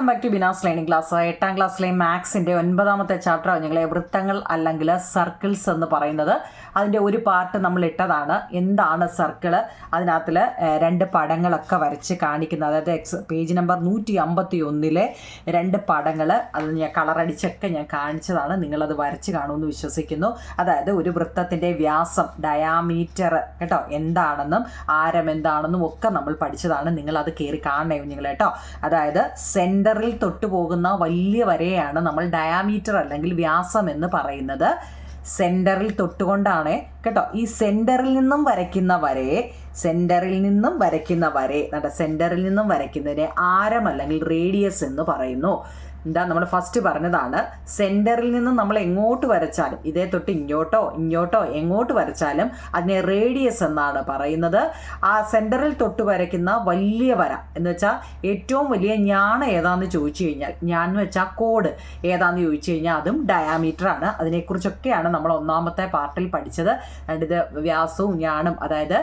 Welcome back to Bina's learning class എട്ടാം ക്ലാസ്സിലെ മാത്സിന്റെ ഒൻപതാമത്തെ ചാപ്റ്റർ ഞങ്ങളെ വൃത്തങ്ങൾ അല്ലെങ്കിൽ സർക്കിൾസ് എന്ന് പറയുന്നത്. അതിന്റെ ഒരു പാർട്ട് നമ്മൾ ഇട്ടതാണ്. എന്താണ് സർക്കിൾ അതിനകത്തിൽ രണ്ട് പടങ്ങളൊക്കെ വരച്ച് കാണിക്കുന്നത്. അതായത് എക്സ് പേജ് നമ്പർ നൂറ്റി അമ്പത്തി ഒന്നിലെ രണ്ട് പടങ്ങൾ അത് ഞാൻ കളറടിച്ചൊക്കെ ഞാൻ കാണിച്ചതാണ്. നിങ്ങളത് വരച്ച് കാണുമെന്ന് വിശ്വസിക്കുന്നു. അതായത് ഒരു വൃത്തത്തിന്റെ വ്യാസം ഡയാമീറ്റർ കേട്ടോ എന്താണെന്നും ആരം എന്താണെന്നും ഒക്കെ നമ്മൾ പഠിച്ചതാണ്. നിങ്ങളത് കയറി കാണണേ നിങ്ങൾ കേട്ടോ. അതായത് സെന്ററിൽ തൊട്ടു പോകുന്ന വലിയ വരയാണ് നമ്മൾ ഡയാമീറ്റർ അല്ലെങ്കിൽ വ്യാസം എന്ന് പറയുന്നത്. സെന്ററിൽ തൊട്ടുകൊണ്ടാണ് കേട്ടോ. ഈ സെന്ററിൽ നിന്നും വരയ്ക്കുന്ന വരയെ സെന്ററിൽ നിന്നും വരയ്ക്കുന്ന വരെ കേട്ടോ സെന്ററിൽ നിന്നും വരയ്ക്കുന്നതിനെ ആരം അല്ലെങ്കിൽ റേഡിയസ് എന്ന് പറയുന്നു. എന്താ നമ്മൾ ഫസ്റ്റ് പറഞ്ഞതാണ് സെന്ററിൽ നിന്ന് നമ്മൾ എങ്ങോട്ട് വരച്ചാലും ഇതേ തൊട്ട് ഇങ്ങോട്ടോ ഇങ്ങോട്ടോ എങ്ങോട്ട് വരച്ചാലും അതിനെ റേഡിയസ് എന്നാണ് പറയുന്നത്. ആ സെന്ററിൽ തൊട്ട് വരയ്ക്കുന്ന വലിയ വര എന്ന് വെച്ചാൽ ഏറ്റവും വലിയ ഞാണ് ഏതാന്ന് ചോദിച്ചു കഴിഞ്ഞാൽ ഞാൻ എന്ന് വെച്ചാൽ കോഡ് ഏതാന്ന് ചോദിച്ചു കഴിഞ്ഞാൽ അതും ഡയാമീറ്റർ ആണ്. അതിനെക്കുറിച്ചൊക്കെയാണ് നമ്മൾ ഒന്നാമത്തെ പാർട്ടിൽ പഠിച്ചത്. ഇത് വ്യാസവും ഞാനും അതായത്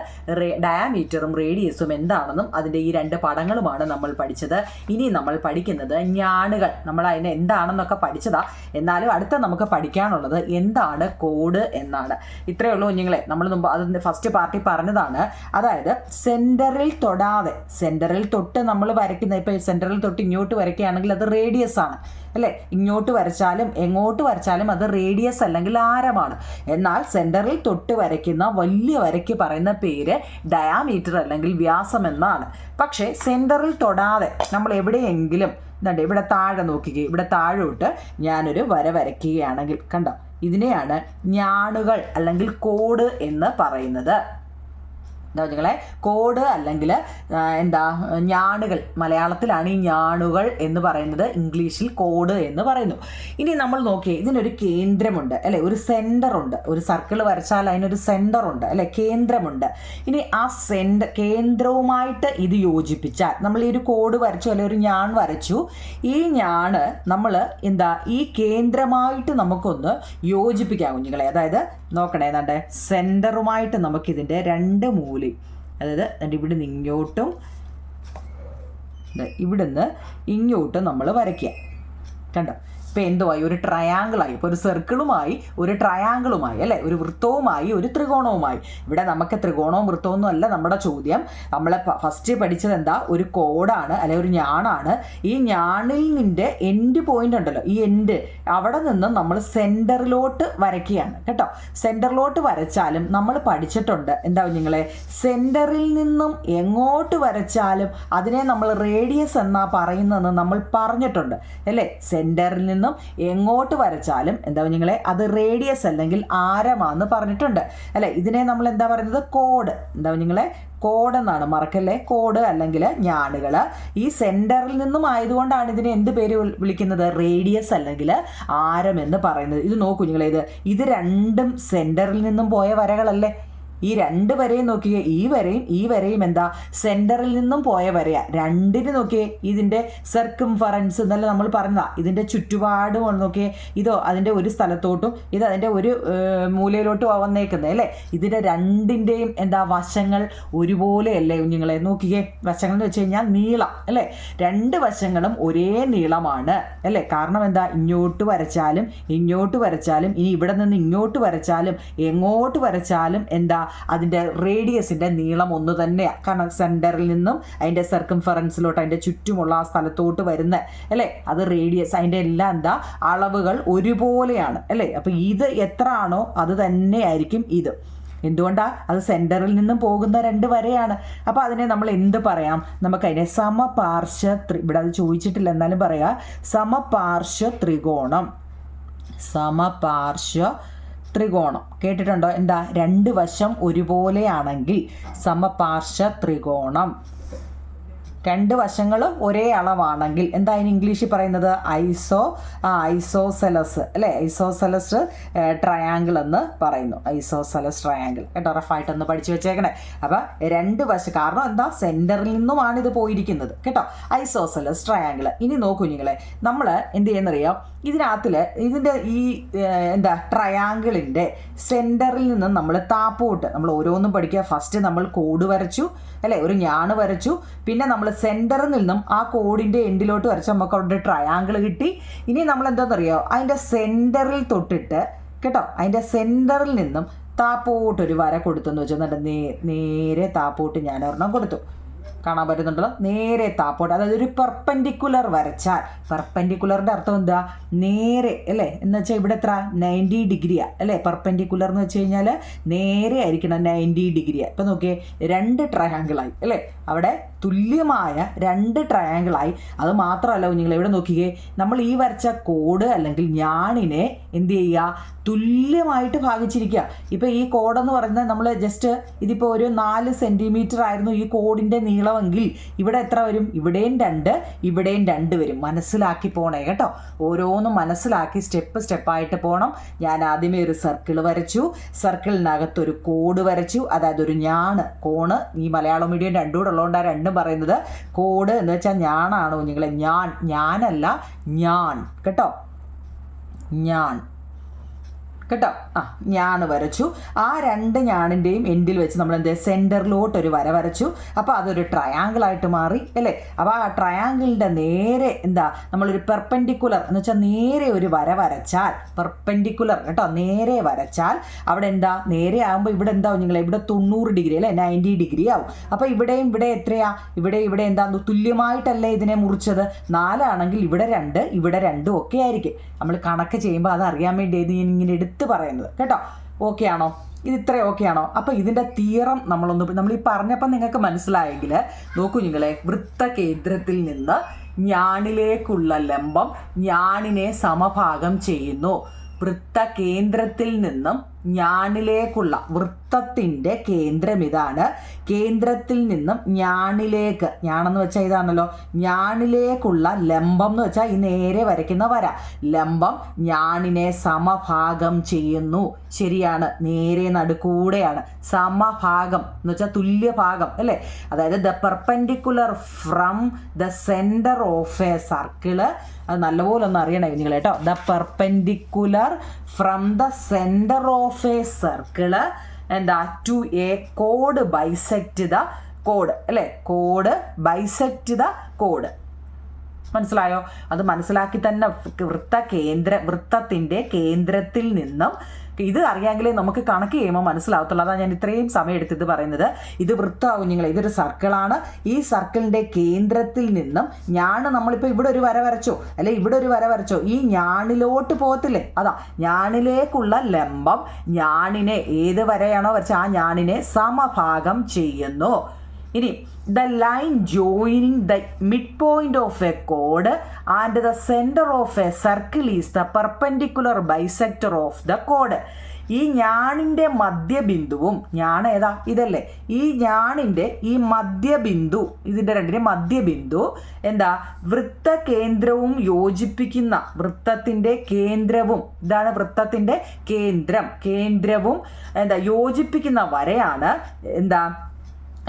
ഡയാമീറ്ററും റേഡിയസും എന്താണെന്നും അതിന്റെ ഈ രണ്ട് പടങ്ങളുമാണ് നമ്മൾ പഠിച്ചത്. ഇനി നമ്മൾ പഠിക്കുന്നത് ഞാണുകൾ നമ്മൾ അതിന് എന്താണെന്നൊക്കെ പഠിച്ചതാ. എന്നാലും അടുത്ത നമുക്ക് പഠിക്കാനുള്ളത് എന്താണ് കോഡ് എന്നാണ്. ഇത്രയേ ഉള്ളൂ കുഞ്ഞുങ്ങളെ. നമ്മൾ മുമ്പ് അത് ഫസ്റ്റ് പാർട്ടി പറഞ്ഞതാണ്. അതായത് സെന്ററിൽ തൊടാതെ സെന്ററിൽ തൊട്ട് നമ്മൾ വരയ്ക്കുന്ന ഇപ്പോൾ സെന്ററിൽ തൊട്ട് ഇങ്ങോട്ട് വരയ്ക്കുകയാണെങ്കിൽ അത് റേഡിയസ് ആണ്. അല്ലേ? ഇങ്ങോട്ട് വരച്ചാലും എങ്ങോട്ട് വരച്ചാലും അത് റേഡിയസ് അല്ലെങ്കിൽ ആരമാണ്. എന്നാൽ സെന്ററിൽ തൊട്ട് വരയ്ക്കുന്ന വലിയ വരയ്ക്ക് പറയുന്ന പേര് ഡയാമീറ്റർ അല്ലെങ്കിൽ വ്യാസം എന്നാണ്. പക്ഷേ സെന്ററിൽ തൊടാതെ നമ്മൾ എവിടെയെങ്കിലും എന്താണ്ട് ഇവിടെ താഴെ നോക്കിക്കുക ഇവിടെ താഴോട്ട് ഞാനൊരു വര വരയ്ക്കുകയാണെങ്കിൽ കണ്ടോ? ഇതിനെയാണ് ഞാണുകൾ അല്ലെങ്കിൽ കോഡ് എന്ന് പറയുന്നത്. എന്താ നിങ്ങളെ കോഡ് അല്ലെങ്കിൽ എന്താ ഞാണുകൾ. മലയാളത്തിലാണ് ഈ ഞാണുകൾ എന്ന് പറയുന്നത് ഇംഗ്ലീഷിൽ കോഡ് എന്ന് പറയുന്നു. ഇനി നമ്മൾ നോക്കിയേ ഇതിനൊരു കേന്ദ്രമുണ്ട് അല്ലെ? ഒരു സെന്ററുണ്ട് ഒരു സർക്കിൾ വരച്ചാൽ അതിനൊരു സെന്ററുണ്ട് അല്ലെ? കേന്ദ്രമുണ്ട്. ഇനി ആ സെന്റർ കേന്ദ്രവുമായിട്ട് ഇത് യോജിപ്പിച്ചാൽ നമ്മൾ ഈ ഒരു കോഡ് വരച്ചു അല്ലെങ്കിൽ ഒരു ഞാൻ വരച്ചു ഈ ഞാണ് നമ്മൾ എന്താ ഈ കേന്ദ്രമായിട്ട് നമുക്കൊന്ന് യോജിപ്പിക്കാം കുഞ്ഞുങ്ങളെ. അതായത് നോക്കണേ നട്ടെ സെന്ററുമായിട്ട് നമുക്കിതിന്റെ രണ്ട് മൂലി അതായത് എന്നിട്ട് ഇവിടുന്ന് ഇങ്ങോട്ടും ഇവിടുന്ന് ഇങ്ങോട്ടും നമ്മൾ വരയ്ക്കുക. കണ്ടോ? ഇപ്പോൾ ആയി ഒരു ട്രയാങ്കിളായി ഇപ്പോൾ ഒരു സർക്കിളുമായി ഒരു ട്രയാങ്കിളുമായി അല്ലേ? ഒരു വൃത്തവുമായി ഒരു ത്രികോണവുമായി. ഇവിടെ നമുക്ക് ത്രികോണവും വൃത്തവും അല്ല നമ്മുടെ ചോദ്യം. നമ്മൾ ഫസ്റ്റ് പഠിച്ചത് എന്താ? ഒരു കോഡാണ് അല്ലെ ഒരു ഞാണാണ്. ഈ ഞാണിൽ നിന്റെ എൻഡ് പോയിന്റ് ഉണ്ടല്ലോ ഈ എൻഡ് അവിടെ നിന്നും നമ്മൾ സെന്ററിലോട്ട് വരയ്ക്കുകയാണ് കേട്ടോ? സെന്ററിലോട്ട് വരച്ചാലും നമ്മൾ പഠിച്ചിട്ടുണ്ട്. എന്താ നിങ്ങളെ സെന്ററിൽ നിന്നും എങ്ങോട്ട് വരച്ചാലും അതിനെ നമ്മൾ റേഡിയസ് എന്നാ പറയുന്നതെന്ന് നമ്മൾ പറഞ്ഞിട്ടുണ്ട് അല്ലേ? സെന്ററിൽ നിന്നും എങ്ങോട്ട് വരച്ചാലും എന്താ നിങ്ങളെ അത് റേഡിയസ് അല്ലെങ്കിൽ ആരമാന്ന് പറഞ്ഞിട്ടുണ്ട്. അല്ലേ? ഇതിനെ നമ്മൾ എന്താ പറയുന്നത്? കോഡ് എന്താ നിങ്ങളെ കോഡ് എന്നാണ്. മറക്കല്ലേ? കോഡ് അല്ലെങ്കിൽ ഞാണുകൾ ഈ സെന്ററിൽ നിന്നും ആയതുകൊണ്ടാണ് ഇതിനെ എന്ത് പേര് വിളിക്കുന്നത്? റേഡിയസ് അല്ലെങ്കിൽ ആരം എന്ന് പറയുന്നത്. ഇത് നോക്കൂ നിങ്ങളെ ഇത് ഇത് രണ്ടും സെന്ററിൽ നിന്നും പോയ വരകളല്ലേ? ഈ രണ്ട് വരയും നോക്കിയേ ഈ വരയും ഈ വരയും എന്താ? സെന്ററിൽ നിന്നും പോയ വരയാ. രണ്ടിന് നോക്കിയേ ഇതിന്റെ സർക്കംഫറൻസ് എന്നല്ല നമ്മൾ പറഞ്ഞതാ. ഇതിന്റെ ചുറ്റുപാടും നോക്കിയേ ഇതോ അതിന്റെ ഒരു സ്ഥലത്തോട്ടും ഇത് അതിന്റെ ഒരു മൂലയിലോട്ടും വന്നേക്കുന്നത് അല്ലേ? ഇതിന്റെ രണ്ടിന്റെയും എന്താ വശങ്ങൾ ഒരുപോലെയല്ലേ കുഞ്ഞുങ്ങളെ? നോക്കിയേ വശങ്ങൾ എന്ന് വെച്ച് കഴിഞ്ഞാൽ നീളം അല്ലേ? രണ്ട് വശങ്ങളും ഒരേ നീളമാണ് അല്ലേ? കാരണം എന്താ? ഇങ്ങോട്ട് വരച്ചാലും ഇങ്ങോട്ട് വരച്ചാലും ഇനി ഇവിടെ നിന്ന് ഇങ്ങോട്ട് വരച്ചാലും എങ്ങോട്ട് വരച്ചാലും എന്താ? അതിന്റെ റേഡിയസിന്റെ നീളം ഒന്ന് തന്നെയാണ് കാരണം സെന്ററിൽ നിന്നും അതിന്റെ സർക്കംഫറൻസിലോട്ട് അതിന്റെ ചുറ്റുമുള്ള ആ സ്ഥലത്തോട്ട് വരുന്ന അല്ലേ? അത് റേഡിയസ്. അതിന്റെ എല്ലാം എന്താ? അളവുകൾ ഒരുപോലെയാണ് അല്ലേ? അപ്പോൾ ഇത് എത്ര ആണോ അത് തന്നെയായിരിക്കും ഇത്. എന്തുകൊണ്ടാ? അത് സെന്ററിൽ നിന്നും പോകുന്ന രണ്ട് വരെയാണ്. അപ്പോൾ അതിനെ നമ്മൾ എന്ത് പറയാം? നമുക്കതിനെ സമപാർശ്വ ത്രി ഇവിടെ അത് ചോദിച്ചിട്ടില്ല എന്നാലും പറയാം. സമപാർശ്വ ത്രികോണം. സമപാർശ്വ ത്രികോണം. കേട്ടിട്ടുണ്ടോ? എന്താ? രണ്ട് വശം ഒരുപോലെയാണെങ്കിൽ സമപാർശ്വ ത്രികോണം. രണ്ട് വശങ്ങൾ ഒരേ അളവാണെങ്കിൽ എന്താ അതിന് ഇംഗ്ലീഷിൽ പറയുന്നത്? ഐസോ ആ ഐസോസെലസ് അല്ലേ? ഐസോസെലസ് ട്രയാങ്കിൾ എന്ന് പറയുന്നു. ഐസോസെലസ് ട്രയാങ്കിൾ കേട്ടോ റഫായിട്ടൊന്ന് പഠിച്ചു വെച്ചേക്കണേ. അപ്പം രണ്ട് വശം കാരണം എന്താ? സെന്ററിൽ നിന്നുമാണ് ഇത് പോയിരിക്കുന്നത്. കേട്ടോ ഐസോസെലസ് ട്രയാങ്കിൾ ഇനി നോക്കൂ നിങ്ങളെ നമ്മൾ എന്ത് ചെയ്യുന്നറിയാം? ഇതിനകത്തിൽ ഇതിന്റെ ഈ എന്താ ട്രയാങ്കിളിന്റെ സെന്ററിൽ നിന്ന് നമ്മൾ താപ്പോട്ട് നമ്മൾ ഓരോന്നും പഠിക്കുക. ഫസ്റ്റ് നമ്മൾ കോഡ് വരച്ചു അല്ലേ? ഒരു ഞാണ് വരച്ചു. പിന്നെ നമ്മൾ സെന്ററിൽ നിന്നും ആ കോഡിന്റെ എൻഡിലോട്ട് വരച്ച് നമുക്ക് അവിടെ ട്രയാങ്കിൾ കിട്ടി. ഇനി നമ്മൾ എന്താണെന്നറിയോ അതിന്റെ സെന്ററിൽ തൊട്ടിട്ട് കേട്ടോ? അതിന്റെ സെന്ററിൽ നിന്നും താപ്പോട്ട് ഒരു വര കൊടുത്തെന്ന് വെച്ചാൽ നേരെ താപ്പോട്ട് ഞാൻ ഒരെണ്ണം കൊടുത്തു. കാണാൻ പറ്റുന്നുണ്ടല്ലോ. നേരെ താപ്പോട്ട് അതായത് ഒരു പെർപ്പൻഡിക്കുലർ വരച്ചാൽ. പെർപ്പൻഡിക്കുലറിന്റെ അർത്ഥം എന്താ? നേരെ അല്ലേ? എന്ന് വെച്ചാൽ ഇവിടെ എത്ര? നയന്റി ഡിഗ്രിയാ അല്ലേ? പെർപ്പൻഡിക്കുലർ എന്ന് വെച്ച് കഴിഞ്ഞാൽ നേരെ ആയിരിക്കണം നയന്റി ഡിഗ്രിയാ ഇപ്പം നോക്കിയേ രണ്ട് ട്രയാങ്കിളായി അല്ലേ? അവിടെ തുല്യമായ രണ്ട് ട്രയാങ്കിളായി അത് മാത്രമല്ല നിങ്ങൾ ഇവിടെ നോക്കിയേ നമ്മൾ ഈ വരച്ച കോഡ് അല്ലെങ്കിൽ ഞാണിനെ എന്ത് ചെയ്യുക? തുല്യമായിട്ട് ഭാഗിച്ചിരിക്കുക. ഇപ്പോൾ ഈ കോഡെന്ന് പറയുന്നത് നമ്മൾ ജസ്റ്റ് ഇതിപ്പോൾ ഒരു നാല് സെന്റിമീറ്റർ ആയിരുന്നു ഈ കോഡിന്റെ നീളമെങ്കിൽ ഇവിടെ എത്ര വരും? ഇവിടെയും രണ്ട് ഇവിടെയും രണ്ട് വരും. മനസ്സിലാക്കി പോണേ കേട്ടോ. ഓരോന്നും മനസ്സിലാക്കി സ്റ്റെപ്പ് സ്റ്റെപ്പായിട്ട് പോകണം ഞാൻ ആദ്യമേ ഒരു സർക്കിൾ വരച്ചു. സർക്കിളിനകത്ത് ഒരു കോഡ് വരച്ചു. അതായത് ഒരു ഞാണ് കോണ്. ഈ മലയാളം മീഡിയം രണ്ടും കൂടെ ഉള്ളതുകൊണ്ട് ആ രണ്ടും പറയുന്നത്. കോഡ് എന്ന് വെച്ചാൽ ഞാനാണോ നിങ്ങളെ ഞാൻ ഞാനല്ല ഞാൻ കേട്ടോ? ഞാൻ കേട്ടോ? ആ ഞാൻ വരച്ചു. ആ രണ്ട് ഞാണിന്റെയും എൻഡിൽ വെച്ച് നമ്മൾ എന്ത് സെന്ററിലോട്ട് ഒരു വര വരച്ചു. അപ്പോൾ അതൊരു ട്രയാങ്കിൾ ആയിട്ട് മാറി അല്ലേ? അപ്പോൾ ആ ട്രയാങ്കിളിന്റെ നേരെ എന്താ? നമ്മളൊരു പെർപ്പൻഡിക്കുലർ എന്ന് വെച്ചാൽ നേരെ ഒരു വര വരച്ചാൽ പെർപ്പൻഡിക്കുലർ കേട്ടോ നേരെ വരച്ചാൽ അവിടെ എന്താ? നേരെ ആകുമ്പോൾ ഇവിടെ എന്താ നിങ്ങൾ ഇവിടെ തൊണ്ണൂറ് ഡിഗ്രി അല്ലേ? നയന്റി ഡിഗ്രി ആവും. അപ്പോൾ ഇവിടെയും ഇവിടെ എത്രയാ? ഇവിടെ ഇവിടെ എന്താ? തുല്യമായിട്ടല്ലേ ഇതിനെ മുറിച്ചത്? നാലാണെങ്കിൽ ഇവിടെ രണ്ട് ഇവിടെ രണ്ടും ഒക്കെ ആയിരിക്കും. നമ്മൾ കണക്ക് ചെയ്യുമ്പോൾ അത് അറിയാൻ വേണ്ടി ഇത് ഇങ്ങനെ എടുത്ത് പറയുന്നത്. കേട്ടോ? ഓക്കെ ആണോ? ഇത് ഇത്ര ഓക്കെ ആണോ? അപ്പോൾ ഇതിന്റെ തീറം നമ്മളൊന്ന് നമ്മൾ ഈ പറഞ്ഞപ്പോൾ നിങ്ങൾക്ക് മനസ്സിലായെങ്കിൽ നോക്കൂ നിങ്ങളെ വൃത്തകേന്ദ്രത്തിൽ നിന്ന് ഞാണിലേക്കുള്ള ലംബം ഞാണിനെ സമഭാഗം ചെയ്യുന്നു. വൃത്തകേന്ദ്രത്തിൽ നിന്നും ഞാണിലേക്കുള്ള വൃത്തത്തിന്റെ കേന്ദ്രം ഇതാണ്. കേന്ദ്രത്തിൽ നിന്നും ഞാനിലേക്ക് ഞാണെന്ന് വെച്ചാൽ ഇതാണല്ലോ ഞാനിലേക്കുള്ള ലംബം എന്ന് വെച്ചാൽ ഈ നേരെ വരയ്ക്കുന്ന വര. ലംബം ഞാണിനെ സമഭാഗം ചെയ്യുന്നു. ശരിയാണ് നേരെ നടുക്കൂടെയാണ്. സമഭാഗം എന്ന് വെച്ചാൽ തുല്യഭാഗം അല്ലേ? അതായത് the perpendicular from the centre of A circle അത് നല്ലപോലെ ഒന്ന് അറിയണേ നിങ്ങൾ കേട്ടോ. The perpendicular from the centre of A circle എന്താ to A code bisect the code അല്ലേ? കോഡ് ബൈസെക്റ്റ് ദ കോഡ് മനസ്സിലായോ? അത് മനസ്സിലാക്കി തന്നെ വൃത്ത കേന്ദ്ര വൃത്തത്തിന്റെ കേന്ദ്രത്തിൽ നിന്നും ഇത് അറിയാമെങ്കിലേ നമുക്ക് കണക്ക് ചെയ്യുമ്പോൾ മനസ്സിലാവത്തുള്ളൂ. അതാണ് ഞാൻ ഇത്രയും സമയം ഇത് പറയുന്നത്. ഇത് വൃത്തമാകും നിങ്ങൾ ഇതൊരു സർക്കിളാണ്. ഈ സർക്കിളിന്റെ കേന്ദ്രത്തിൽ നിന്നും ഞാണ് നമ്മളിപ്പോൾ ഇവിടെ ഒരു വര വരച്ചോ? അല്ലെ ഇവിടെ ഒരു വര വരച്ചോ? ഈ ഞാണിലോട്ട് പോകത്തില്ലേ? അതാ ഞാണിലേക്കുള്ള ലംബം ഞാണിനെ ഏത് വരയാണോ വരച്ച ആ ഞാണിനെ സമഭാഗം ചെയ്യുന്നു. ഇനി the line joining the mid point of a code and the centre of A circle is the perpendicular bisector of the code ഈ ഞാണിന്റെ മധ്യബിന്ദുവും ഞാൻ ഏതാ? ഇതല്ലേ? ഈ ഞാണിന്റെ ഈ മധ്യബിന്ദു ഇതിന്റെ രണ്ടിന്റെ മധ്യബിന്ദു എന്താ? വൃത്തകേന്ദ്രവും യോജിപ്പിക്കുന്ന വൃത്തത്തിന്റെ കേന്ദ്രവും ഇതാണ് വൃത്തത്തിന്റെ കേന്ദ്രം. കേന്ദ്രവും എന്താ? യോജിപ്പിക്കുന്ന വരെയാണ് എന്താ?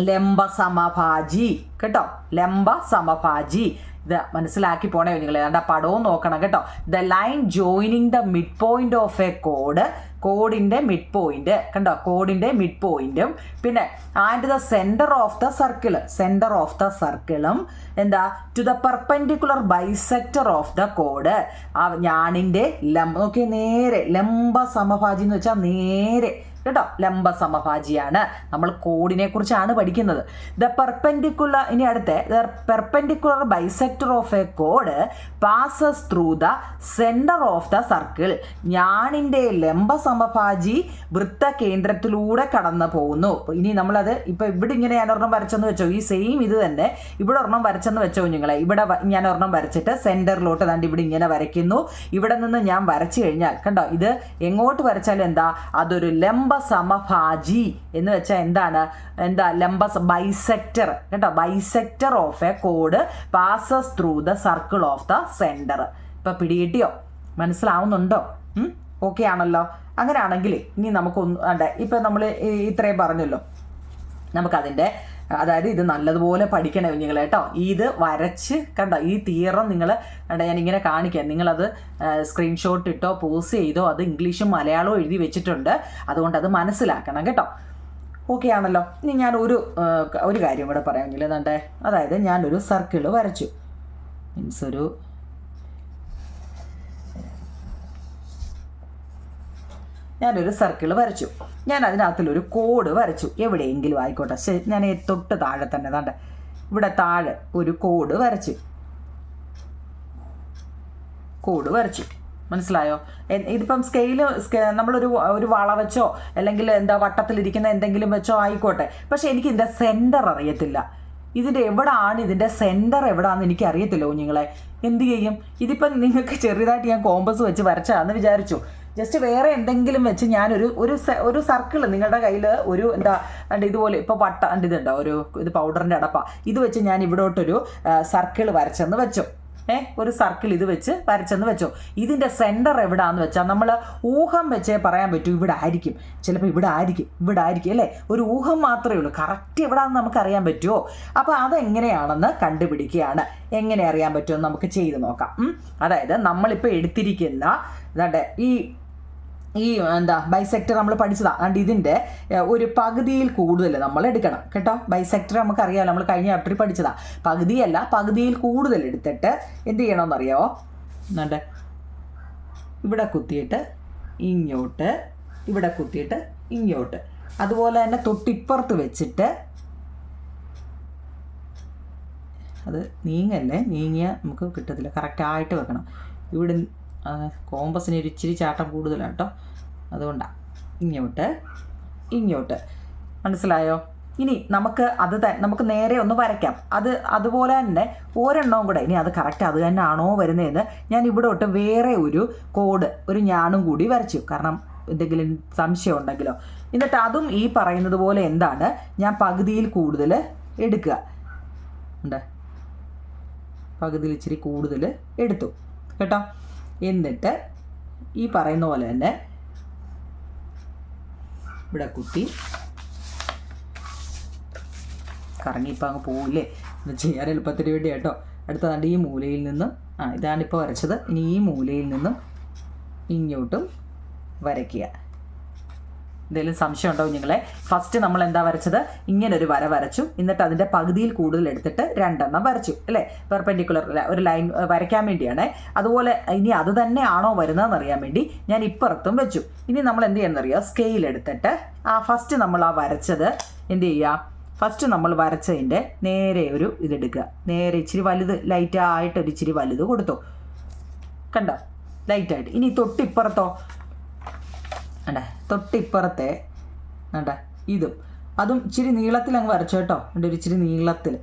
ലംബ സമഭാജി. കേട്ടോ? ലംബ സമഭാജി. ഇത് മനസ്സിലാക്കി പോണേ നിങ്ങൾ ഏതാണ്ട് പടവും നോക്കണം കേട്ടോ. The line joining the mid point of a code. കോഡിന്റെ മിഡ് പോയിന്റ്. കണ്ടോ? കോഡിന്റെ മിഡ് പോയിന്റും. പിന്നെ and the centre of the circle centre of the സർക്കിളും. എന്താ? To the perpendicular bisector of the code. ആ ഞാണിന്റെ ലംബ നോക്കി നേരെ ലംബ സമഭാജി എന്ന് വെച്ചാൽ നേരെ കേട്ടോ ലംബ സമഭാജിയാണ്. നമ്മൾ കോഡിനെ കുറിച്ചാണ് പഠിക്കുന്നത്. ദ പെർപെൻഡിക്കുലർ ഇനി അടുത്ത the perpendicular bisector of a code passes through the centre of the circle ഞാനിന്റെ ലംബ സമഭാജി വൃത്ത കേന്ദ്രത്തിലൂടെ കടന്നു പോകുന്നു. ഇനി നമ്മളത് ഇപ്പൊ ഇവിടെ ഇങ്ങനെ ഞാൻ ഒരെണ്ണം വരച്ചെന്ന് വെച്ചോ? ഈ സെയിം ഇത് തന്നെ. ഇവിടെ ഒരെണ്ണം വരച്ചെന്ന് വെച്ചോ നിങ്ങളെ? ഇവിടെ ഞാൻ ഒരെണ്ണം വരച്ചിട്ട് സെന്ററിലോട്ട് ദാണ്ട് ഇവിടെ ഇങ്ങനെ വരയ്ക്കുന്നു. ഇവിടെ നിന്ന് ഞാൻ വരച്ചു കഴിഞ്ഞാൽ കണ്ടോ ഇത് എങ്ങോട്ട് വരച്ചാലും എന്താ? അതൊരു ലംബ സമഭാജി എന്ന് വെച്ചാൽ എന്താണ്? എന്താ ലംബ ബൈസെക്ടർ. കേട്ടോ bisector of a code passes through the circle of the centre ഇപ്പം പിടികിട്ടിയോ? മനസ്സിലാവുന്നുണ്ടോ? ഓക്കെ ആണല്ലോ. അങ്ങനെയാണെങ്കിൽ ഇനി നമുക്കൊന്ന് അതെ ഇപ്പം നമ്മൾ ഇത്രയും പറഞ്ഞല്ലോ. നമുക്കതിന്റെ അതായത് ഇത് നല്ലതുപോലെ പഠിക്കണേ കുഞ്ഞുങ്ങൾ കേട്ടോ. ഇത് വരച്ച് കണ്ടോ ഈ തീറം നിങ്ങൾ കണ്ട ഞാൻ ഇങ്ങനെ കാണിക്കാം. നിങ്ങളത് സ്ക്രീൻഷോട്ട് ഇട്ടോ പോസ് ചെയ്തോ അത് ഇംഗ്ലീഷും മലയാളവും എഴുതി വെച്ചിട്ടുണ്ട്. അതുകൊണ്ട് അത് മനസ്സിലാക്കണം കേട്ടോ. ഓക്കെ ആണല്ലോ. ഇനി ഞാൻ ഒരു ഒരു കാര്യം കൂടെ പറയാമെങ്കിൽ എന്താണ്ടേ അതായത് ഞാനൊരു സർക്കിൾ വരച്ചു. മീൻസ് ഒരു ഞാനൊരു സർക്കിൾ വരച്ചു. ഞാൻ അതിനകത്തുള്ളൊരു കോഡ് വരച്ചു. എവിടെയെങ്കിലും ആയിക്കോട്ടെ. ശരി ഞാൻ തൊട്ട് താഴെ തന്നെ താണ്ട ഇവിടെ താഴെ ഒരു കോഡ് വരച്ചു. കോഡ് വരച്ചു. മനസ്സിലായോ? ഇതിപ്പം സ്കെയിൽ നമ്മളൊരു ഒരു വള വെച്ചോ അല്ലെങ്കിൽ എന്താ വട്ടത്തിലിരിക്കുന്ന എന്തെങ്കിലും വെച്ചോ ആയിക്കോട്ടെ. പക്ഷെ എനിക്ക് ഇതിന്റെ സെന്റർ അറിയത്തില്ല. ഇതിന്റെ എവിടാണ് ഇതിന്റെ സെന്റർ എവിടാന്ന് എനിക്ക് അറിയത്തില്ല കുഞ്ഞുങ്ങളെ. എന്ത് ചെയ്യും? ഇതിപ്പം നിങ്ങൾക്ക് ചെറുതായിട്ട് ഞാൻ കോമ്പസ് വെച്ച് വരച്ചാന്ന് വിചാരിച്ചു. ജസ്റ്റ് വേറെ എന്തെങ്കിലും വെച്ച് ഞാനൊരു ഒരു ഒരു സർക്കിൾ നിങ്ങളുടെ കയ്യിൽ ഒരു എന്താ അണ്ട് ഇതുപോലെ ഇപ്പോൾ വട്ട അണ്ട് ഇതുണ്ടോ ഒരു ഇത് പൗഡറിന്റെ അടപ്പ. ഇത് വെച്ച് ഞാൻ ഇവിടോട്ടൊരു സർക്കിൾ വരച്ചെന്ന് വെച്ചു. ഏ ഒരു സർക്കിൾ ഇത് വെച്ച് വരച്ചെന്ന് വെച്ചോ. ഇതിന്റെ സെന്റർ എവിടാന്ന് വെച്ചാൽ നമ്മൾ ഊഹം വെച്ചേ പറയാൻ പറ്റൂ ഇവിടെ ആയിരിക്കും. ചിലപ്പോൾ ഇവിടെ ആയിരിക്കും ഇവിടെ ആയിരിക്കും അല്ലേ? ഒരു ഊഹം മാത്രമേ ഉള്ളൂ. കറക്റ്റ് എവിടാന്ന് നമുക്ക് അറിയാൻ പറ്റുമോ അപ്പോൾ അതെങ്ങനെയാണെന്ന് കണ്ടുപിടിക്കുകയാണ്. എങ്ങനെ അറിയാൻ പറ്റുമെന്ന് നമുക്ക് ചെയ്ത് നോക്കാം. അതായത് നമ്മളിപ്പോൾ എടുത്തിരിക്കുന്ന ഈ ഈ എന്താ ബൈസെക്ടർ നമ്മൾ പഠിച്ചതാ. അതുകൊണ്ട് ഇതിന്റെ ഒരു പകുതിയിൽ കൂടുതൽ നമ്മൾ എടുക്കണം. കേട്ടോ? ബൈസെക്ടർ നമുക്ക് നമുക്കറിയാമല്ലോ നമ്മൾ കഴിഞ്ഞ ചാപ്റ്ററിൽ പഠിച്ചതാ. പകുതിയല്ല പകുതിയിൽ കൂടുതൽ എടുത്തിട്ട് എന്ത് ചെയ്യണമെന്നറിയാമോ എന്നിട്ട് ഇവിടെ കുത്തിയിട്ട് ഇങ്ങോട്ട് ഇവിടെ കുത്തിയിട്ട് ഇങ്ങോട്ട്. അതുപോലെ തന്നെ തൊട്ടിപ്പുറത്ത് വെച്ചിട്ട് അത് നീങ്ങല്ലേ? നീങ്ങിയാൽ നമുക്ക് കിട്ടത്തില്ല. കറക്റ്റായിട്ട് വെക്കണം. ഇവിടെ കോമ്പസിന് ഒരു ഇച്ചിരി ചാട്ടം കൂടുതലാണ് കേട്ടോ അതുകൊണ്ടാണ് ഇങ്ങോട്ട് ഇങ്ങോട്ട്. മനസ്സിലായോ? ഇനി നമുക്ക് അത് നമുക്ക് നേരെ ഒന്ന് വരയ്ക്കാം. അത് അതുപോലെ തന്നെ ഒരെണ്ണവും കൂടെ ഇനി അത് കറക്റ്റ് അത് തന്നെ ആണോ വരുന്നതെന്ന് ഞാൻ ഇവിടെ തൊട്ട് വേറെ ഒരു കോഡ് ഒരു ഞാനും കൂടി വരച്ചു. കാരണം എന്തെങ്കിലും സംശയം ഉണ്ടെങ്കിലോ. എന്നിട്ട് അതും ഈ പറയുന്നത് പോലെ എന്താണ്? ഞാൻ പകുതിയിൽ കൂടുതൽ എടുക്കുക. ഉണ്ട്. പകുതിയിൽ ഇച്ചിരി കൂടുതൽ എടുത്തു. കേട്ടോ? എന്നിട്ട് ഈ പറയുന്ന പോലെ തന്നെ ഇവിടെ കുത്തി കറങ്ങി ഇപ്പം അങ്ങ് പോവില്ലേ? എന്ന് ചെയ്യാൻ എളുപ്പത്തിന് വേണ്ടി കേട്ടോ. അടുത്തതാണ്ട് ഈ മൂലയിൽ നിന്നും ആ ഇതാണ് ഇപ്പോൾ വരച്ചത്. ഇനി ഈ മൂലയിൽ നിന്നും ഇങ്ങോട്ടും വരയ്ക്കുക. എന്തെങ്കിലും സംശയം ഉണ്ടോ നിങ്ങളെ ഫസ്റ്റ് നമ്മൾ എന്താ വരച്ചത്? ഇങ്ങനെ ഒരു വര വരച്ചു. എന്നിട്ട് അതിന്റെ പകുതിയിൽ കൂടുതൽ എടുത്തിട്ട് രണ്ടെണ്ണം വരച്ചു അല്ലേ? പെർപെൻഡിക്കുലർ ഒരു ലൈൻ വരയ്ക്കാൻ വേണ്ടിയാണ്. അതുപോലെ ഇനി അത് തന്നെയാണോ വരുന്നതെന്ന് അറിയാൻ വേണ്ടി ഞാൻ ഇപ്പുറത്തും വെച്ചു. ഇനി നമ്മൾ എന്ത് ചെയ്യുന്നറിയോ സ്കെയിൽ എടുത്തിട്ട് ആ ഫസ്റ്റ് നമ്മൾ ആ വരച്ചത് എന്ത് ചെയ്യുക? ഫസ്റ്റ് നമ്മൾ വരച്ചതിന്റെ നേരെ ഒരു ഇതെടുക്കുക നേരെ ഇച്ചിരി വലുത് ലൈറ്റായിട്ട് ഒരു ഇച്ചിരി വലുത് കൊടുത്തു. കണ്ടോ? ലൈറ്റായിട്ട് ഇനി തൊട്ടിപ്പുറത്തോ? അണ്ടേ തൊട്ടിപ്പുറത്തെ അണ്ടേ ഇതും. അതും ഇച്ചിരി നീളത്തിൽ അങ്ങ് വരച്ചു കേട്ടോ. ഉണ്ട് ഒരു ഇച്ചിരി നീളത്തിൽ.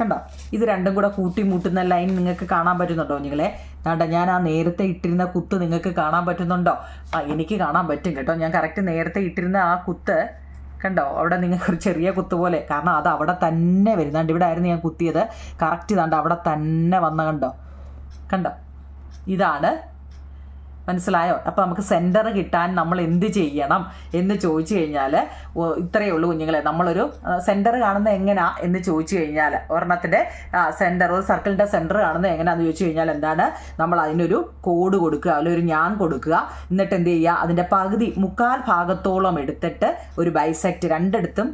കണ്ടോ? ഇത് രണ്ടും കൂടെ കൂട്ടിമുട്ടുന്ന ലൈൻ നിങ്ങൾക്ക് കാണാൻ പറ്റുന്നുണ്ടോ നിങ്ങളെ കണ്ടോ? ഞാൻ ആ നേരത്തെ ഇട്ടിരുന്ന കുത്ത് നിങ്ങൾക്ക് കാണാൻ പറ്റുന്നുണ്ടോ? ആ എനിക്ക് കാണാൻ പറ്റും കേട്ടോ. ഞാൻ കറക്റ്റ് നേരത്തെ ഇട്ടിരുന്ന ആ കുത്ത് കണ്ടോ? അവിടെ നിങ്ങൾക്ക് ഒരു ചെറിയ കുത്ത് പോലെ. കാരണം അത് അവിടെ തന്നെ വരുന്നുണ്ട് ഇവിടെ ആയിരുന്നു ഞാൻ കുത്തിയത്. കറക്റ്റ് ഇതാണ്ട് അവിടെ തന്നെ വന്ന കണ്ടോ? കണ്ടോ? ഇതാണ് മനസ്സിലായോ? അപ്പോൾ നമുക്ക് സെന്റർ കിട്ടാൻ നമ്മൾ എന്ത് ചെയ്യണം എന്ന് ചോദിച്ചു കഴിഞ്ഞാൽ ഇത്രയേ ഉള്ളൂ കുഞ്ഞുങ്ങളെ. നമ്മളൊരു സെന്റർ കാണുന്നത് എങ്ങനെയാ എന്ന് ചോദിച്ചു കഴിഞ്ഞാൽ ഒരെണ്ണത്തിന്റെ സെന്റർ ഒരു സർക്കിളിന്റെ സെന്റർ കാണുന്നത് എങ്ങനെയാണെന്ന് ചോദിച്ചു കഴിഞ്ഞാൽ എന്താണ്? നമ്മൾ അതിനൊരു കോഡ് കൊടുക്കുക അല്ലെങ്കിൽ ഒരു ഞാൻ കൊടുക്കുക. എന്നിട്ട് എന്ത് ചെയ്യുക? അതിന്റെ പകുതി മുക്കാൽ ഭാഗത്തോളം എടുത്തിട്ട് ഒരു ബൈസെക്റ്റ് രണ്ടിടത്തും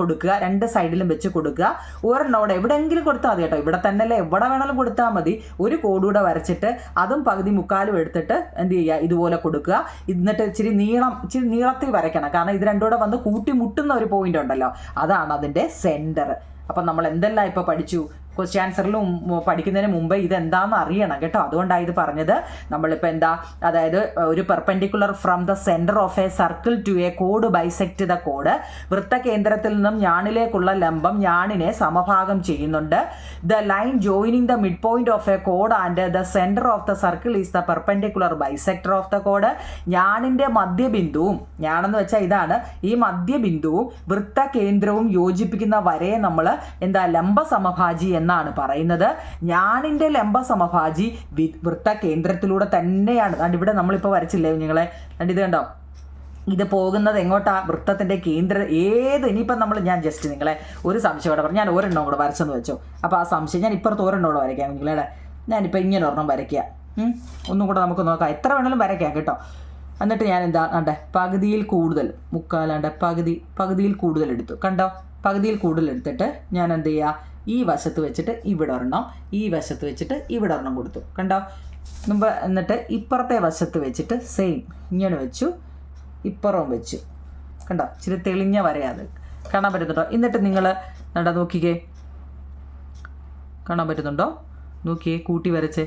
കൊടുക്കുക രണ്ട് സൈഡിലും വെച്ച് കൊടുക്കുക. ഒരെണ്ണോടെ എവിടെയെങ്കിലും കൊടുത്താൽ മതി കേട്ടോ. ഇവിടെ തന്നെ അല്ലേ എവിടെ വേണമെങ്കിലും കൊടുത്താൽ മതി. ഒരു കോഡ് കൂടെ വരച്ചിട്ട് അതും പകുതി മുക്കാലും എടുത്തിട്ട് എന്ത് ചെയ്യുക? ഇതുപോലെ കൊടുക്കുക. എന്നിട്ട് ഇച്ചിരി നീളം ഇച്ചിരി നീളത്തിൽ വരയ്ക്കണം. കാരണം ഇത് രണ്ടും കൂടെ വന്ന് കൂട്ടിമുട്ടുന്ന ഒരു പോയിന്റ് ഉണ്ടല്ലോ. അതാണ് അതിന്റെ സെന്റർ അപ്പം നമ്മൾ എന്തെല്ലാം ഇപ്പോൾ പഠിച്ചു? ക്വസ്റ്റ്യൻ ആൻസറിൽ പഠിക്കുന്നതിന് മുമ്പ് ഇതെന്താണെന്ന് അറിയണം കേട്ടോ. അതുകൊണ്ടാണ് ഇത് പറഞ്ഞത്. നമ്മളിപ്പോൾ എന്താ അതായത് ഒരു perpendicular from the centre of A circle to A code bisect the code വൃത്തകേന്ദ്രത്തിൽ നിന്നും ഞാണിലേക്കുള്ള ലംബം ഞാണിനെ സമഭാഗം ചെയ്യുന്നുണ്ട്. The line joining the mid point of a code and the centre of the circle is the perpendicular bisector of the code ഞാണിന്റെ മധ്യബിന്ദുവും ഞാണെന്ന് വെച്ചാൽ ഇതാണ് ഈ മധ്യബിന്ദുവും വൃത്തകേന്ദ്രവും യോജിപ്പിക്കുന്ന വരയെ നമ്മൾ എന്താ ലംബ സമഭാജി എന്നാണ് പറയുന്നത്. ഞാനിന്റെ ലംബസമഭാജി സമഭാജി കേന്ദ്രത്തിലൂടെ തന്നെയാണ്. കണ്ട് ഇവിടെ നമ്മളിപ്പോൾ വരച്ചില്ലേ നിങ്ങളെ ദാണ്ട് ഇത് കണ്ടോ? ഇത് പോകുന്നത് എങ്ങോട്ടാ? വൃത്തത്തിന്റെ കേന്ദ്ര ഏത് ഇനിയിപ്പം നമ്മൾ ഞാൻ ജസ്റ്റ് നിങ്ങളെ ഒരു സംശയം കൂടെ പറഞ്ഞു. ഞാൻ ഒരെണ്ണം കൂടെ വരച്ചെന്ന് വെച്ചു. അപ്പോൾ ആ സംശയം ഞാൻ ഇപ്പുറത്ത് ഒരെണ്ണം കൂടെ വരയ്ക്കാം നിങ്ങളെ ഞാനിപ്പോൾ ഇങ്ങനെ ഒരെണ്ണം വരയ്ക്കുക. ഒന്നും കൂടെ നമുക്ക് നോക്കാം. എത്ര വേണമെങ്കിലും വരയ്ക്കാം കേട്ടോ. എന്നിട്ട് ഞാൻ എന്താ കണ്ടേ പകുതിയിൽ കൂടുതൽ മുക്കാലാണ്ട് പകുതി പകുതിയിൽ കൂടുതൽ എടുത്തു. കണ്ടോ? പകുതിയിൽ കൂടുതൽ എടുത്തിട്ട് ഞാൻ എന്ത് ചെയ്യുക ഈ വശത്ത് വെച്ചിട്ട് ഇവിടെ ഒരെണ്ണം ഈ വശത്ത് വെച്ചിട്ട് ഇവിടെ ഒരെണ്ണം കൊടുത്തു. കണ്ടോ? മുമ്പ് എന്നിട്ട് ഇപ്പുറത്തെ വശത്ത് വെച്ചിട്ട് സെയിം ഇങ്ങനെ വെച്ചു ഇപ്പുറവും വെച്ചു. കണ്ടോ? ഇച്ചിരി തെളിഞ്ഞ വരയാത് കാണാൻ പറ്റുന്നുണ്ടോ? എന്നിട്ട് നിങ്ങൾ എന്താ നോക്കിക്കേ. കാണാൻ പറ്റുന്നുണ്ടോ? നോക്കിയേ കൂട്ടി വരച്ച്.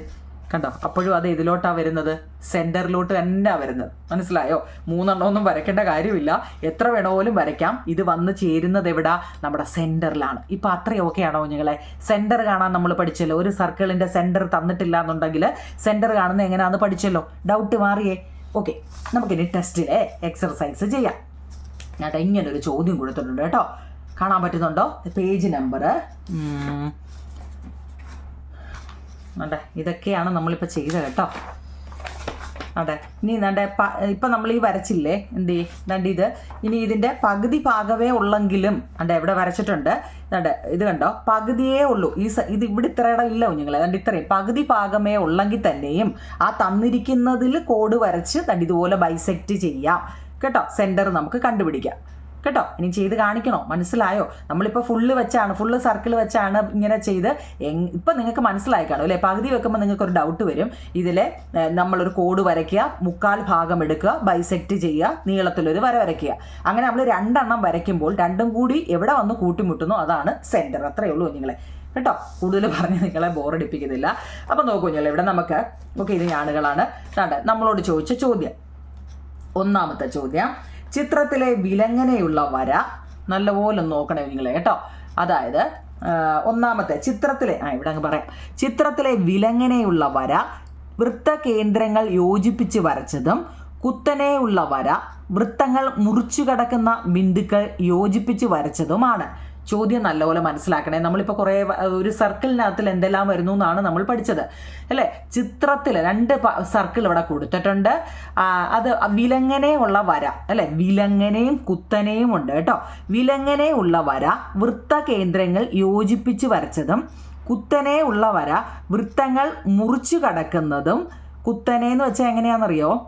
കണ്ടോ? അപ്പോഴും അത് ഇതിലോട്ടാ വരുന്നത്? സെന്ററിലോട്ട് തന്നെയാണ് വരുന്നത്. മനസ്സിലായോ? മൂന്നെണ്ണമൊന്നും വരയ്ക്കേണ്ട കാര്യമില്ല. എത്ര വേണമെങ്കിലും വരയ്ക്കാം. ഇത് വന്ന് ചേരുന്നത് എവിടെ? നമ്മുടെ സെന്ററിലാണ് ഇപ്പൊ അത്രയും ഓക്കെ ആണോ നിങ്ങളെ സെന്റർ കാണാൻ നമ്മൾ പഠിച്ചല്ലോ. ഒരു സർക്കിളിന്റെ സെന്റർ തന്നിട്ടില്ല എന്നുണ്ടെങ്കിൽ സെന്റർ കാണുന്നത് എങ്ങനെയാണെന്ന് പഠിച്ചല്ലോ? ഡൗട്ട് മാറിയേ. ഓക്കെ നമുക്കിനി ടെസ്റ്റിലെ എക്സർസൈസ് ചെയ്യാം. ഞാൻ ഇങ്ങനെ ഒരു ചോദ്യം കൊടുത്തിട്ടുണ്ട് കേട്ടോ. കാണാൻ പറ്റുന്നുണ്ടോ? പേജ് നമ്പർ അതെ ഇതൊക്കെയാണ് നമ്മളിപ്പോൾ ചെയ്തത് കേട്ടോ. അതെ ഇനി നണ്ടെ ഇപ്പം നമ്മൾ ഈ വരച്ചില്ലേ? എന്ത് നണ്ട് ഇത്. ഇനി ഇതിന്റെ പകുതി ഭാഗമേ ഉള്ളെങ്കിലും അണ്ടെ എവിടെ വരച്ചിട്ടുണ്ട്. നണ്ടെ ഇത് കണ്ടോ? പകുതിയേ ഉള്ളൂ. ഈ ഇത് ഇവിടെ ഇത്ര ഇല്ല കുഞ്ഞുങ്ങളെ. അതുകൊണ്ട് ഇത്രയും. പകുതി ഭാഗമേ ഉള്ളെങ്കിൽ തന്നെയും ആ തന്നിരിക്കുന്നതിൽ കോഡ് വരച്ച് ദണ്ട് ഇതുപോലെ ബൈസെക്റ്റ് ചെയ്യാം. കേട്ടോ? സെന്റർ നമുക്ക് കണ്ടുപിടിക്കാം. കേട്ടോ? ഇനി ചെയ്ത് കാണിക്കണോ? മനസ്സിലായോ? നമ്മളിപ്പോൾ ഫുള്ള് വെച്ചാണ് ഫുള്ള് സർക്കിൾ വെച്ചാണ് ഇങ്ങനെ ചെയ്ത് ഇപ്പം നിങ്ങൾക്ക് മനസ്സിലായി കാണും അല്ലേ? പകുതി വെക്കുമ്പോൾ നിങ്ങൾക്ക് ഒരു ഡൗട്ട് വരും. ഇതിൽ നമ്മളൊരു കോഡ് വരയ്ക്കുക മുക്കാൽ ഭാഗം എടുക്കുക ബൈസെക്റ്റ് ചെയ്യുക നീളത്തിലൊരു വര വരയ്ക്കുക. അങ്ങനെ നമ്മൾ രണ്ടെണ്ണം വരയ്ക്കുമ്പോൾ രണ്ടും കൂടി എവിടെ വന്ന് കൂട്ടിമുട്ടുന്നു? അതാണ് സെന്റർ അത്രയേ ഉള്ളൂ കുഞ്ഞുങ്ങളെ. കേട്ടോ? കൂടുതൽ പറഞ്ഞ് നിങ്ങളെ ബോറടിപ്പിക്കുന്നില്ല അപ്പം നോക്കൂ കുഞ്ഞുങ്ങളെ ഇവിടെ നമുക്ക് ഓക്കെ ഇത് ഞാനുകളാണ്. നമ്മളോട് ചോദിച്ച ചോദ്യം. ഒന്നാമത്തെ ചോദ്യം. ചിത്രത്തിലെ വിലങ്ങനെയുള്ള വര നല്ലപോലെ നോക്കണേ നിങ്ങൾ കേട്ടോ. അതായത് ഒന്നാമത്തെ ചിത്രത്തിലെ ആ ഇവിടെ അങ്ങ് പറയാം. ചിത്രത്തിലെ വിലങ്ങനെയുള്ള വര വൃത്തകേന്ദ്രങ്ങൾ യോജിപ്പിച്ച് വരച്ചതും കുത്തനെയുള്ള വര വൃത്തങ്ങൾ മുറിച്ചു കടക്കുന്ന ബിന്ദുക്കൾ യോജിപ്പിച്ച് വരച്ചതുമാണ്. ചോദ്യം നല്ലപോലെ മനസ്സിലാക്കണേ. നമ്മളിപ്പോൾ കുറേ ഒരു സർക്കിളിനകത്തിൽ എന്തെല്ലാം വരുന്നു എന്നാണ് നമ്മൾ പഠിച്ചത്. അല്ലേ? ചിത്രത്തിൽ രണ്ട് സർക്കിൾ ഇവിടെ കൊടുത്തിട്ടുണ്ട്. അത് വിലങ്ങനെ ഉള്ള വര. അല്ലേ? വിലങ്ങനെയും കുത്തനെയും ഉണ്ട് കേട്ടോ. വിലങ്ങനെ ഉള്ള വര വൃത്തകേന്ദ്രങ്ങൾ യോജിപ്പിച്ച് വരച്ചതും കുത്തനെ ഉള്ള വര വൃത്തങ്ങൾ മുറിച്ചു കടക്കുന്നതും കുത്തനെ എന്ന് വെച്ചാൽ എങ്ങനെയാണെന്നറിയോ?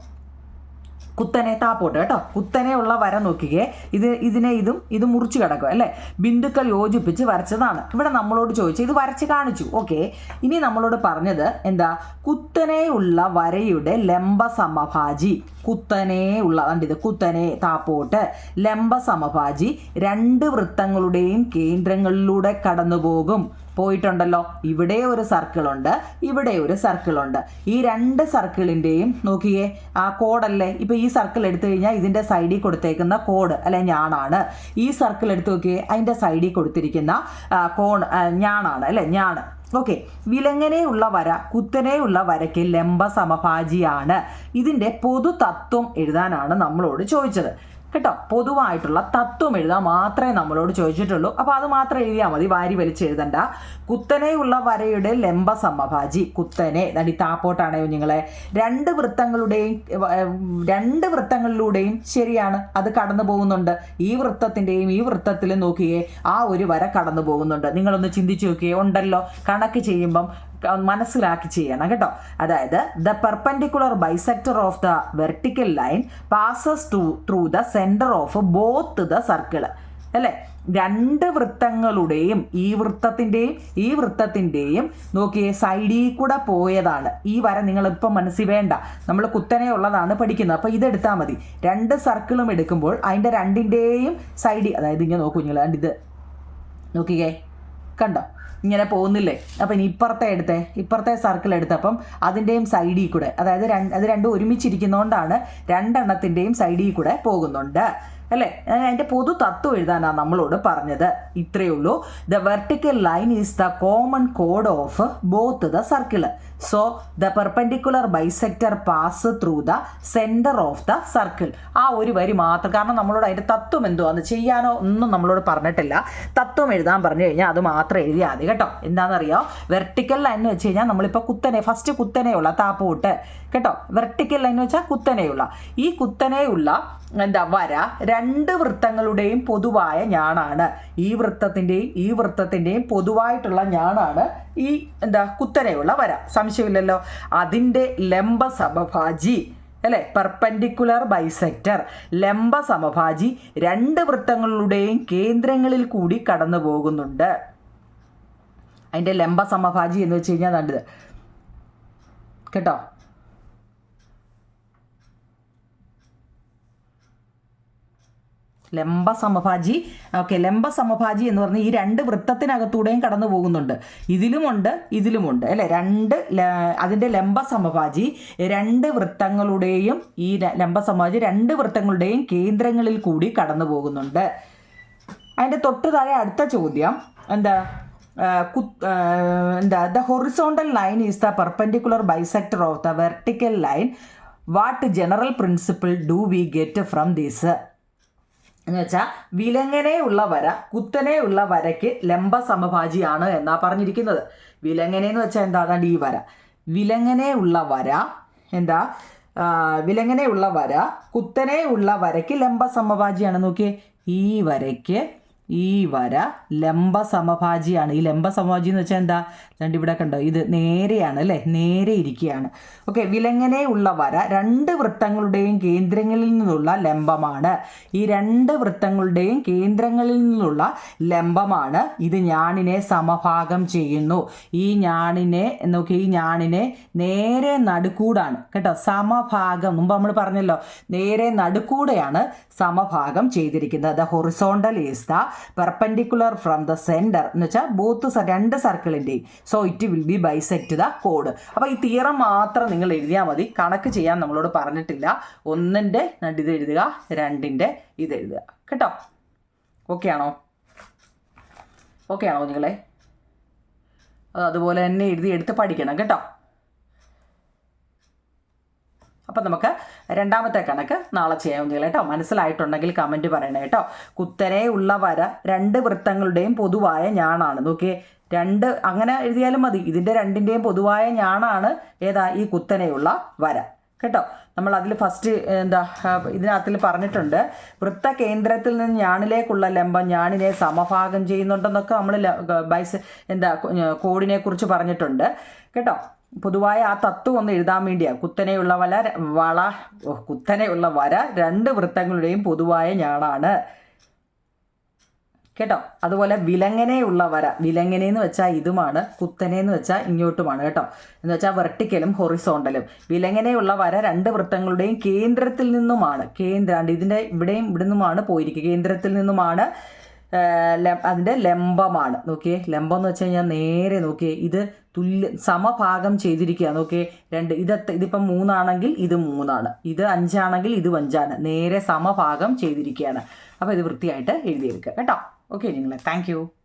കുത്തനെ താപ്പോട്ട് കേട്ടോ. കുത്തനെ ഉള്ള വര നോക്കിക്കേ. ഇത് ഇതിനെ ഇതും ഇത് മുറിച്ചു കിടക്കും അല്ലേ? ബിന്ദുക്കൾ യോജിപ്പിച്ച് വരച്ചതാണ്. ഇവിടെ നമ്മളോട് ചോദിച്ചു ഇത് വരച്ച് കാണിച്ചു. ഓക്കെ. ഇനി നമ്മളോട് പറഞ്ഞത് എന്താ? കുത്തനെ ഉള്ള വരയുടെ ലംബ സമഭാജി കുത്തനെ ഉള്ള കണ്ടിത് കുത്തനെ താപ്പോട്ട് ലംബ സമഭാജി രണ്ട് വൃത്തങ്ങളുടെയും കേന്ദ്രങ്ങളിലൂടെ കടന്നു പോകും പോയിട്ടുണ്ടല്ലോ. ഇവിടെ ഒരു സർക്കിൾ ഉണ്ട് ഇവിടെ ഒരു സർക്കിൾ ഉണ്ട്. ഈ രണ്ട് സർക്കിളിന്റെയും നോക്കിയേ ആ കോഡല്ലേ ഇപ്പം ഈ സർക്കിൾ എടുത്തു കഴിഞ്ഞാൽ ഇതിന്റെ സൈഡിൽ കൊടുത്തേക്കുന്ന കോഡ് അല്ലെ ഞാനാണ്. ഈ സർക്കിൾ എടുത്ത് നോക്കിയേ അതിന്റെ സൈഡിൽ കൊടുത്തിരിക്കുന്ന കോൺ ഞാനാണ് അല്ലെ? ഞാൻ ഓക്കെ വിലങ്ങനെയുള്ള വര കുത്തനെയുള്ള വരയ്ക്ക് ലംബ സമഭാജിയാണ് ഇതിന്റെ പൊതു തത്വം എഴുതാനാണ് നമ്മളോട് ചോദിച്ചത്. കേട്ടോ പൊതുവായിട്ടുള്ള തത്വം എഴുതാൻ മാത്രമേ നമ്മളോട് ചോദിച്ചിട്ടുള്ളൂ. അപ്പോൾ അത് മാത്രം എഴുതിയാൽ മതി വാരി വലിച്ച് എഴുതണ്ട. കുത്തനെയുള്ള വരയുടെ ലംബ സമഭാജി കുത്തനെ നടി താപ്പോട്ടാണ് കുഞ്ഞുങ്ങളെ. രണ്ട് വൃത്തങ്ങളുടെയും രണ്ട് വൃത്തങ്ങളിലൂടെയും ശരിയാണ് അത് കടന്നു പോകുന്നുണ്ട്. ഈ വൃത്തത്തിന്റെയും ഈ വൃത്തത്തിലും നോക്കിയേ ആ ഒരു വര കടന്നു പോകുന്നുണ്ട്. നിങ്ങളൊന്ന് ചിന്തിച്ചു നോക്കിയേ ഉണ്ടല്ലോ. കണക്ക് ചെയ്യുമ്പം മനസ്സിലാക്കി ചെയ്യണം കേട്ടോ. അതായത് the perpendicular bisector of the vertical line passes to through the centre of both the circle അല്ലേ? രണ്ട് വൃത്തങ്ങളുടെയും ഈ വൃത്തത്തിന്റെയും ഈ വൃത്തത്തിന്റെയും നോക്കിയേ സൈഡിൽ കൂടെ പോയതാണ്. ഈ വര നിങ്ങൾ ഇപ്പം മനസ്സിൽ വേണ്ട. നമ്മൾ കുത്തനെ ഉള്ളതാണ് പഠിക്കുന്നത്. അപ്പോൾ ഇതെടുത്താൽ മതി. രണ്ട് സർക്കിളും എടുക്കുമ്പോൾ അതിന്റെ രണ്ടിന്റെയും സൈഡിൽ അതായത് ഇങ്ങനെ നോക്കൂ നിങ്ങൾ. ഇത് നോക്കിക്കേ. കണ്ടോ? ഇങ്ങനെ പോകുന്നില്ലേ? അപ്പം ഇനി ഇപ്പുറത്തെ എടുത്തേ ഇപ്പുറത്തെ സർക്കിൾ എടുത്തപ്പം അതിന്റെയും സൈഡിൽ കൂടെ അതായത് അത് രണ്ടും ഒരുമിച്ചിരിക്കുന്നതുകൊണ്ടാണ് രണ്ടെണ്ണത്തിന്റെയും സൈഡിൽ കൂടെ പോകുന്നുണ്ട്. അല്ലേ? അതിന്റെ പൊതു തത്വം എഴുതാനാണ് നമ്മളോട് പറഞ്ഞത്. ഇത്രയേ ഉള്ളൂ. The vertical line is the common code of both the circle so the perpendicular bisector pass through the centre of the circle ആ ഒരു വരി മാത്രം. കാരണം നമ്മളോട് അതിന്റെ തത്വം എന്തോ അത് ചെയ്യാനോ ഒന്നും നമ്മളോട് പറഞ്ഞിട്ടില്ല. തത്വം എഴുതാൻ പറഞ്ഞു കഴിഞ്ഞാൽ അത് മാത്രം എഴുതിയാൽ മതി കേട്ടോ. എന്താണെന്നറിയോ? വെർട്ടിക്കൽ ലൈൻ എന്ന് വെച്ച് കഴിഞ്ഞാൽ നമ്മളിപ്പോൾ കുത്തനെ ഫസ്റ്റ് കുത്തനെയുള്ള താപ്പോട്ട് കേട്ടോ? വെർട്ടിക്കൽ ലൈൻ എന്ന് വെച്ചാൽ കുത്തനെയുള്ള ഈ കുത്തനെയുള്ള എന്താ വര രണ്ട് വൃത്തങ്ങളുടെയും പൊതുവായ ഞാനാണ്. ഈ വൃത്തത്തിന്റെയും ഈ വൃത്തത്തിന്റെയും പൊതുവായിട്ടുള്ള ഞാണാണ് ഈ എന്താ കുത്തനെയുള്ള വര. സംശയമില്ലല്ലോ. അതിന്റെ ലംബ സമഭാജി അല്ലേ? പെർപെൻഡിക്കുലർ ബൈസെക്ടർ ലംബ സമഭാജി രണ്ട് വൃത്തങ്ങളുടെയും കേന്ദ്രങ്ങളിൽ കൂടി കടന്നു പോകുന്നുണ്ട്. അതിന്റെ ലംബ സമഭാജി എന്ന് വെച്ച് കഴിഞ്ഞാൽ നല്ലത്. കേട്ടോ? ലംബ സമഭാജി ഓക്കെ ലംബ സമഭാജി എന്ന് പറഞ്ഞാൽ ഈ രണ്ട് വൃത്തത്തിനകത്തൂടെയും കടന്നു പോകുന്നുണ്ട്. ഇതിലുമുണ്ട് ഇതിലുമുണ്ട്. അല്ലേ? രണ്ട് അതിന്റെ ലംബ സമഭാജി രണ്ട് വൃത്തങ്ങളുടെയും ഈ ലംബ സമഭാജി രണ്ട് വൃത്തങ്ങളുടെയും കേന്ദ്രങ്ങളിൽ കൂടി കടന്നു പോകുന്നുണ്ട്. അതിന്റെ തൊട്ട് താഴെ അടുത്ത ചോദ്യം എന്താ? എന്താ? The horizontal line is the perpendicular bisector of the vertical line what general principle do we get from this എന്ന് വെച്ചാൽ വിലങ്ങനെയുള്ള വര കുത്തനെയുള്ള വരയ്ക്ക് ലംബ സമഭാജിയാണ് എന്നാ പറഞ്ഞിരിക്കുന്നത്. വിലങ്ങനെ എന്ന് വെച്ചാൽ എന്താ? അതാണ്ട് ഈ വര. വിലങ്ങനെയുള്ള വര എന്താ? വിലങ്ങനെയുള്ള വര കുത്തനെയുള്ള വരയ്ക്ക് ലംബ സമഭാജിയാണ് നോക്കിയേ ഈ വരയ്ക്ക് ഈ വര ലംബ സമഭാജിയാണ്. ഈ ലംബ സമഭാജി എന്ന് വെച്ചാൽ എന്താ? രണ്ട് ഇവിടെ കണ്ടോ ഇത് നേരെയാണ് അല്ലേ? നേരെ ഇരിക്കുകയാണ്. ഓക്കെ വിലങ്ങനെ ഉള്ള വര രണ്ട് വൃത്തങ്ങളുടെയും കേന്ദ്രങ്ങളിൽ നിന്നുള്ള ലംബമാണ്. ഈ രണ്ട് വൃത്തങ്ങളുടെയും കേന്ദ്രങ്ങളിൽ നിന്നുള്ള ലംബമാണ് ഇത് ഞാണിനെ സമഭാഗം ചെയ്യുന്നു. ഈ ഞാണിനെ നോക്കി ഈ ഞാണിനെ നേരെ നടുക്കൂടാണ്. കേട്ടോ സമഭാഗം. മുമ്പ് നമ്മൾ പറഞ്ഞല്ലോ നേരെ നടുക്കൂടെയാണ് സമഭാഗം ചെയ്തിരിക്കുന്നത്. The horizontal is the perpendicular from the centre എന്ന് വെച്ചാൽ ബൂത്ത് രണ്ട് സർക്കിളിന്റെയും so it will be bisect the code അപ്പോൾ ഈ തീറം മാത്രം നിങ്ങൾ എഴുതിയാൽ മതി. കണക്ക് ചെയ്യാൻ നമ്മളോട് പറഞ്ഞിട്ടില്ല. ഒന്നിന്റെ ഇത് എഴുതുക രണ്ടിന്റെ ഇത് എഴുതുക. കേട്ടോ? ഓക്കെ ആണോ? ഓക്കെ ആണോ നിങ്ങളെ? അത് അതുപോലെ തന്നെ എഴുതി എടുത്ത് പഠിക്കണം. കേട്ടോ? അപ്പം നമുക്ക് രണ്ടാമത്തെ കണക്ക് നാളെ ചെയ്യാം കേട്ടോ മനസ്സിലായിട്ടുണ്ടെങ്കിൽ കമന്റ് പറയണേ കേട്ടോ കുത്തനെ ഉള്ള വര രണ്ട് വൃത്തങ്ങളുടെയും പൊതുവായ ഞാനാണ് നോക്കിയേ രണ്ട് അങ്ങനെ എഴുതിയാലും മതി. ഇതിന്റെ രണ്ടിന്റെയും പൊതുവായ ഞാനാണ് ഏതാ? ഈ കുത്തനെയുള്ള വര. കേട്ടോ? നമ്മൾ അതിൽ ഫസ്റ്റ് എന്താ ഇതിനകത്തിൽ പറഞ്ഞിട്ടുണ്ട് വൃത്തകേന്ദ്രത്തിൽ നിന്ന് ഞാണിലേക്കുള്ള ലംബം ഞാണിനെ സമഭാഗം ചെയ്യുന്നുണ്ടെന്നൊക്കെ നമ്മൾ ബൈസ് എന്താ കോഡിനെ കുറിച്ച് പറഞ്ഞിട്ടുണ്ട്. കേട്ടോ? പൊതുവായ ആ തത്വം ഒന്ന് എഴുതാൻ വേണ്ടിയാണ് കുത്തനെയുള്ള വല വള കുത്തനെയുള്ള വര രണ്ട് വൃത്തങ്ങളുടെയും പൊതുവായ ഞാണാണ്. കേട്ടോ? അതുപോലെ വിലങ്ങനെയുള്ള വര. വിലങ്ങനെ എന്ന് വെച്ചാൽ ഇതുമാണ് കുത്തനെ എന്ന് വെച്ചാൽ ഇങ്ങോട്ടുമാണ് കേട്ടോ? എന്ന് വെച്ചാൽ വെർട്ടിക്കലും ഹൊറിസോണ്ടലും. വിലങ്ങനെയുള്ള വര രണ്ട് വൃത്തങ്ങളുടെയും കേന്ദ്രത്തിൽ നിന്നുമാണ്. കേന്ദ്ര ഇതിന്റെ ഇവിടെയും ഇവിടെ നിന്നുമാണ് പോയിരിക്കുക. കേന്ദ്രത്തിൽ നിന്നുമാണ് അതിന്റെ ലംബമാണ്. നോക്കിയേ ലംബം എന്ന് വെച്ച് കഴിഞ്ഞാൽ നേരെ നോക്കിയേ ഇത് തുല്യ സമഭാഗം ചെയ്തിരിക്കുക. നോക്കിയേ രണ്ട് ഇത് ഇതിപ്പം മൂന്നാണെങ്കിൽ ഇത് മൂന്നാണ്. ഇത് അഞ്ചാണെങ്കിൽ ഇത് അഞ്ചാണ്. നേരെ സമഭാഗം ചെയ്തിരിക്കുകയാണ്. അപ്പോൾ ഇത് വൃത്തിയായിട്ട് എഴുതിയെടുക്കുക. കേട്ടോ? ഓക്കെ നിങ്ങളെ. താങ്ക്